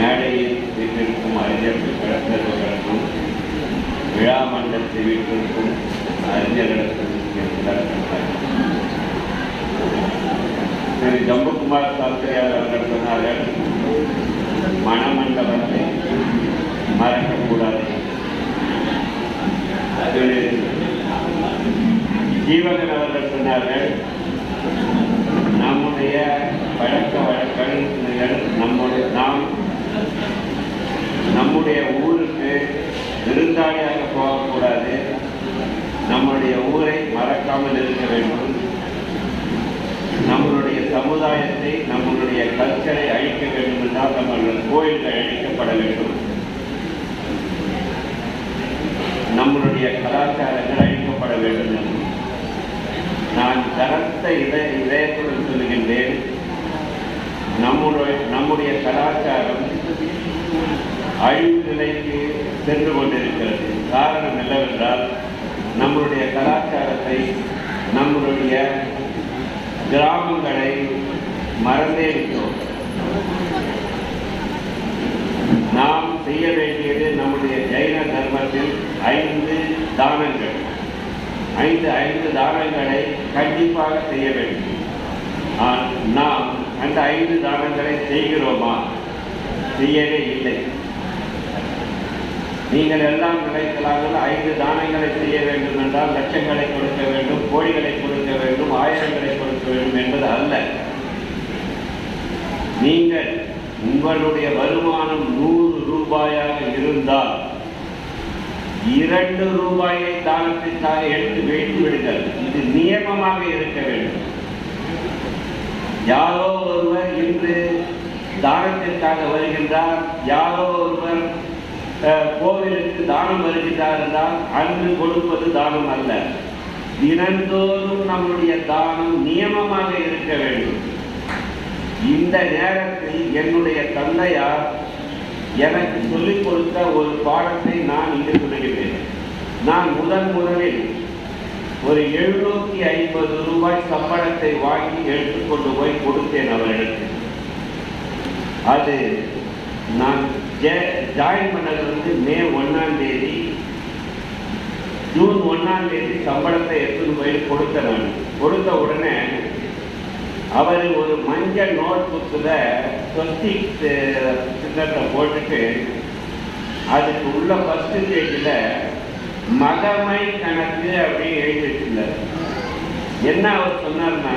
மேடையில் வீட்டிற்கும் அறிஞர்கள் கலந்தவர்களுக்கும் விழா மண்டலத்தை வீட்டிற்கும் அறிஞர்களுக்கும் திரு. ஜம்புகுமார் சாஸ்திரியார் அவர்கள் சொன்னார்கள் மணமண்டபத்தை மறக்கக்கூடாது. திரு ஜீவகன் அவர்கள் சொன்னார்கள் நம்முடைய பழக்க வழக்கங்கள் நம்முடைய நாம் நம்முடைய ஊருக்கு விருந்தாளியாக போகக்கூடாது. நம்முடைய ஊரை மறக்காமல் இருக்க வேண்டும். நம்மளுடைய சமுதாயத்தை நம்மளுடைய கல்ச்சரை அழிக்க வேண்டும் என்றால் நம்மளுடைய கோயில்கள் அழிக்கப்பட வேண்டும். நம்மளுடைய கலாச்சாரங்கள் அழிக்கப்பட வேண்டும். நான் கனத்த இதய இதயத்துடன் சொல்லுகின்றேன். நம்முடைய நம்முடைய கலாச்சாரம் அழிவு நிலைக்கு சென்று கொண்டிருக்கிறது. காரணம் என்னவென்றால் நம்முடைய கலாச்சாரத்தை நம்மளுடைய கிராமங்களை மறந்தே விட்டோம். நாம் செய்ய வேண்டியது நம்முடைய ஜெயின தர்மத்தில் ஐந்து தானங்கள். ஐந்து ஐந்து தானங்களை கண்டிப்பாக செய்ய வேண்டும். நாம் அந்த ஐந்து தானங்களை செய்கிறோமா? செய்யவே இல்லை. நீங்கள் எல்லாம் நினைக்கலாங்கள் ஐந்து தானங்களை செய்ய வேண்டும் என்றால் லட்சங்களை கொடுக்க வேண்டும் கோடிகளை கொடுக்க வேண்டும் ஆயிரங்களை கொடுக்க வேண்டும் என்பது அல்ல. நீங்கள் உங்களுடைய வருமானம் நூறு ரூபாயாக இருந்தால் இரண்டு ரூபாயை தானத்திற்காக எடுத்து வைத்து விடுங்கள். இது நியமமாக இருக்க வேண்டும். யாரோ ஒருவர் இன்று தானத்திற்காக வருகின்றார் யாரோ ஒருவர் கோவிலுக்கு தானம் வருகின்றார் என்றால் அன்று கொடுப்பது தானம் அல்ல. தினந்தோறும் நம்முடைய தானம் நியமமாக இருக்க வேண்டும். இந்த நேரத்தில் என்னுடைய தந்தையார் எனக்கு சொல்லிக் கொடுத்த ஒரு பாடத்தை நான் இங்கு சொல்கிறேன் நான் முதன் முதலில் ஒரு எழுநூத்தி ஐம்பது ரூபாய் சம்பளத்தை வாங்கி எடுத்துக்கொண்டு போய் கொடுத்தேன் அவரிடத்தில். அது நான் ஜாயின் பண்ணது வந்து மே ஒண்ணாம் தேதி ஜூன் ஒண்ணாம் தேதி சம்பளத்தை எடுத்துன்னு போய் கொடுத்தேன் நான் கொடுத்த உடனே அவர் ஒரு மஞ்சள் நோட் புக்கில் சொத்தி சின்னத்தை போட்டுட்டு அதுக்கு உள்ள ஃபர்ஸ்ட் பேஜில் மகமை கணக்கு அப்படின்னு எழுதி வச்சிருந்தார். என்ன அவர் சொன்னார்னா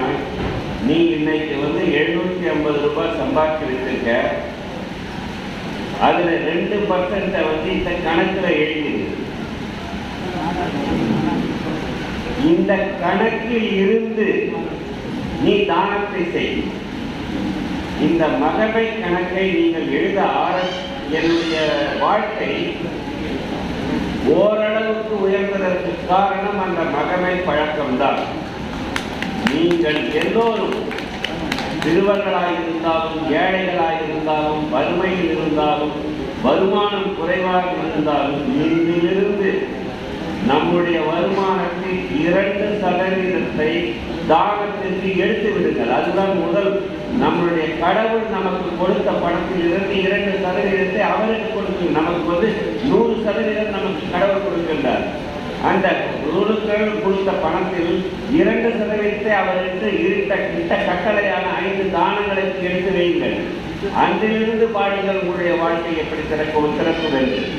நீ இன்னைக்கு வந்து எழுநூற்றி ஐம்பது ரூபாய் சம்பாதிச்சு வச்சிருக்க அதுல ரெண்டு பர்சன்ட வந்து இந்த கணக்குல எழுதி இந்த கணக்கில் இருந்து நீ தானத்தை செய். இந்த மகவை கணக்கை நீங்கள் எழுத ஆர என்னுடைய வாழ்க்கை ஓரளவுக்கு உயர்ந்ததற்கு காரணம் அந்த மகமை பழக்கம்தான். நீங்கள் எல்லோரும் சிறுவர்களாக இருந்தாலும் ஏழைகளாக இருந்தாலும் வறுமையில் இருந்தாலும் வருமானம் குறைவாக இருந்தாலும் இன்றிலிருந்து நம்முடைய வருமானத்தில் இரண்டு சதவீதத்தை தானத்திற்கு எடுத்து விடுங்கள். அதுதான் முதல். நம்மளுடைய கடவுள் நமக்கு கொடுத்த பணத்தில் இருந்து இரண்டு சதவீதத்தை அவருக்கு கொடுத்து நமக்கு வந்து நூறு சதவீதம் நமக்கு கடவுள் கொடுக்கின்றார். அந்த குருக்கள் கொடுத்த பணத்தில் இரண்டு சதவீதத்தை அவருக்கு இருந்த கிட்ட கட்டளையான ஐந்து தானங்களை எடுத்து வையுங்கள். அன்றிலிருந்து பாடுங்கள் உங்களுடைய வாழ்க்கை எப்படி திறக்கும் திறக்கும் வேண்டும்.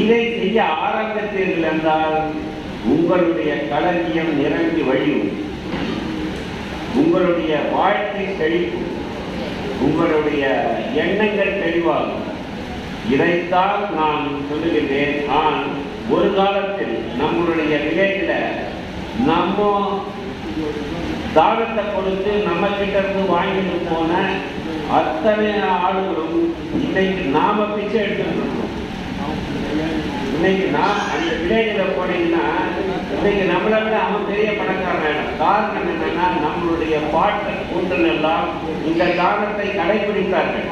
இதை செய்ய ஆரம்பித்தீர்கள் என்றால் உங்களுடைய களஞ்சியம் நிரம்பி வழியும். உங்களுடைய வாழ்க்கை செழிக்கும். உங்களுடைய எண்ணங்கள் தெளிவாகும். இதைத்தான் நான் சொல்லுகின்றேன் நான் ஒரு காலத்தில் நம்மளுடைய வில்லேஜில் நம்ம தானத்தை கொடுத்து நம்ம கிட்ட இருந்து வாங்கிட்டு போன அத்தனை ஆளுகளும் இன்னைக்கு நாம பிச்சை எடுத்துருக்கோம் இன்னைக்கு நான் அந்த வில்லேஜில் போனீங்கன்னா இன்னைக்கு நம்மளை விட அவன் பெரிய பணக்காரன். ஆயிடும். காரணம் என்னன்னா நம்மளுடைய பாட்டு கூட்டல் எல்லாம் இந்த தானத்தை கடைபிடித்தார்கள்.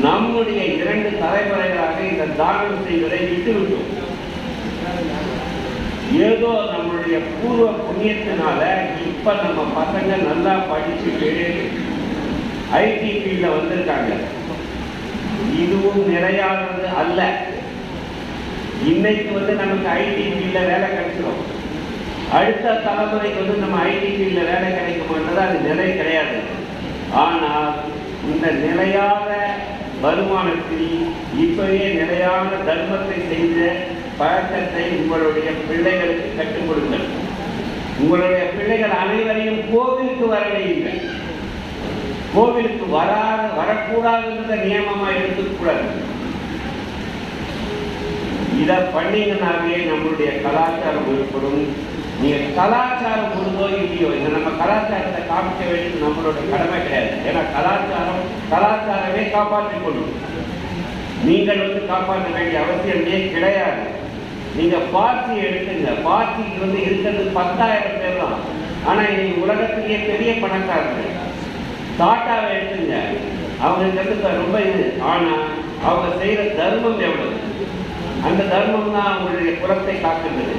நம்முடைய இரண்டு தலைமுறைகளாக இந்த தானம் செய்வதை விட்டுவிட்டோம் ஏதோ நம்மளுடைய பூர்வ புண்ணியத்தினால இப்ப நம்ம பசங்க நல்லா படிச்சுட்டு ஐடி ஃபீல்டில் வந்திருக்காங்க. இதுவும் நிறையானது அல்ல. இன்னைக்கு வந்து நமக்கு ஐடி ஃபீல்டில் வேலை கிடைச்சிடும் அடுத்த தலைமுறைக்கு வந்து நம்ம ஐடி ஃபீல்டில் வேலை கிடைக்குமான்றது அது நிலை கிடையாது. ஆனால் இந்த நிலையான வருமானத்தில் இப்பவே நிலையான தர்மத்தை செய்த பழக்கத்தை உங்களுடைய பிள்ளைகளுக்கு கற்றுக் கொடுங்கள். உங்களுடைய பிள்ளைகள் அனைவரையும் கோவிலுக்கு வர கோவிலுக்கு வராத வரக்கூடாதுன்ற நியமமாக எடுத்துக்கூடாது. இதை பண்ணீங்கன்னாவே நம்மளுடைய கலாச்சாரம் ஏற்படும். நீங்கள் கலாச்சாரம் பொருந்தோ இல்லையோ இந்த நம்ம கலாச்சாரத்தை காமிக்க வேண்டியது நம்மளோட கடமை கிடையாது. ஏன்னா கலாச்சாரம் கலாச்சாரமே காப்பாற்றிக் கொள்ளும். நீங்கள் வந்து காப்பாற்ற வேண்டிய அவசியமே கிடையாது. நீங்க பார்ட்டி எடுத்துங்க. பார்ட்டிக்கு வந்து இருக்கிறது பத்தாயிரம் பேர் தான். ஆனா இன்னைக்கு உலகத்திலேயே பெரிய பணக்காரர்கள் டாட்டாவை எடுத்துங்க. அவங்க ரொம்ப இது. ஆனா அவங்க செய்யற தர்மம் எவ்வளவு? அந்த தர்மம் தான் அவங்களுடைய குலத்தை காக்கின்றது.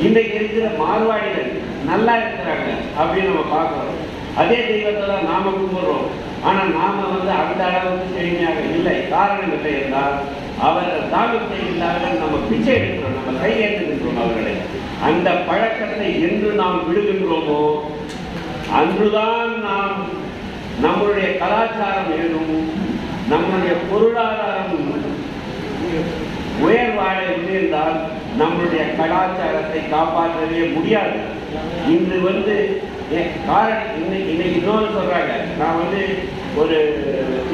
இன்றைக்கு இருக்கிற மார்வாடிகள் நல்லா இருக்கிறாங்க அப்படின்னு நம்ம பார்க்குறோம். அதே தெய்வத்தை தான் நாம கும்பிடுறோம். ஆனா நாம வந்து அந்த அளவுக்கு செழுமையாக இல்லை. காரணம் இல்லை என்றால் அவர்கள் தானம் செய்கிறார்கள் நம்ம பிச்சை எடுக்கிறோம் நம்ம கையேற்றுகின்றோம் அவர்களை. அந்த பழக்கத்தை என்று நாம் விடுகின்றோமோ அன்றுதான் நாம் நம்மளுடைய கலாச்சாரம் எதுவும் நம்முடைய பொருளாதாரம் உயர்வாழ இருந்தால் நம்மளுடைய கலாச்சாரத்தை காப்பாற்றவே முடியாது. இன்று வந்து காரணம் இன்னைக்கு இன்னைக்கு இன்னொன்று சொல்றாங்க. நான் வந்து ஒரு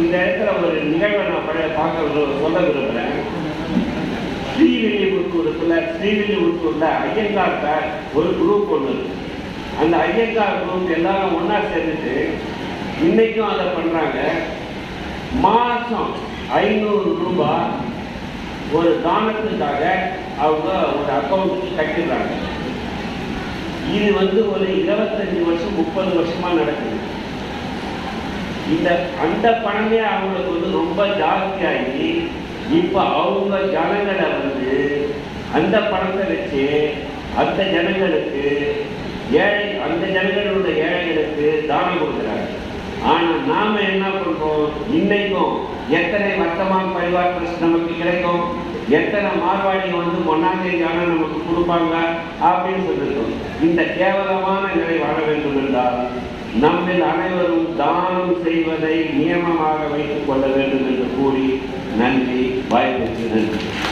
இந்த இடத்துல ஒரு நிகழ்வை நான் பழைய பார்க்க சொல்ல விரும்புகிறேன் ஸ்ரீவில்லிபுத்தூருக்குள்ள ஸ்ரீவில்லிபுத்தூர்ல ஐயங்கார் ஒரு குரூப் ஒன்று இருக்கு. அந்த ஐயங்கார் குரூப் எல்லாரும் ஒன்றா சேர்ந்துட்டு இன்னைக்கும் அதை பண்ணுறாங்க மாதம் ஐநூறு ரூபாய் ஒரு தானத்துக்காக அவங்க ஒரு அக்கௌண்ட்டுக்கு கட்டிடுறாங்க. இது வந்து ஒரு இருபத்தஞ்சு வருஷம் முப்பது வருஷமாக நடக்குது. இந்த அந்த பணமே அவங்களுக்கு வந்து ரொம்ப ஜாஸ்தியாகி இப்போ அவங்க ஜனங்களை வந்து அந்த பணத்தை வச்சு அந்த ஜனங்களுக்கு ஏழை அந்த ஜனங்களோட ஏழைகளுக்கு தானம் கொடுக்குறாங்க. ஆனால் நாம என்ன பண்ணுறோம் இன்னைக்கும் எத்தனை வர்த்தமான் பரிவார் ட்ரஸ்ட் நமக்கு கிடைக்கும்? எத்தனை மார்வாடி வந்து ஒன்னாம் தேதி நமக்கு கொடுப்பாங்க? அப்படின்னு சொல்லியிருக்கோம் இந்த கேவலமான நிலை வாழ வேண்டும் என்றால் நம்மில் அனைவரும் தானம் செய்வதை நியமமாக வைத்துக் கொள்ள வேண்டும் என்று கூறி நன்றி வாய்ப்பு நன்றி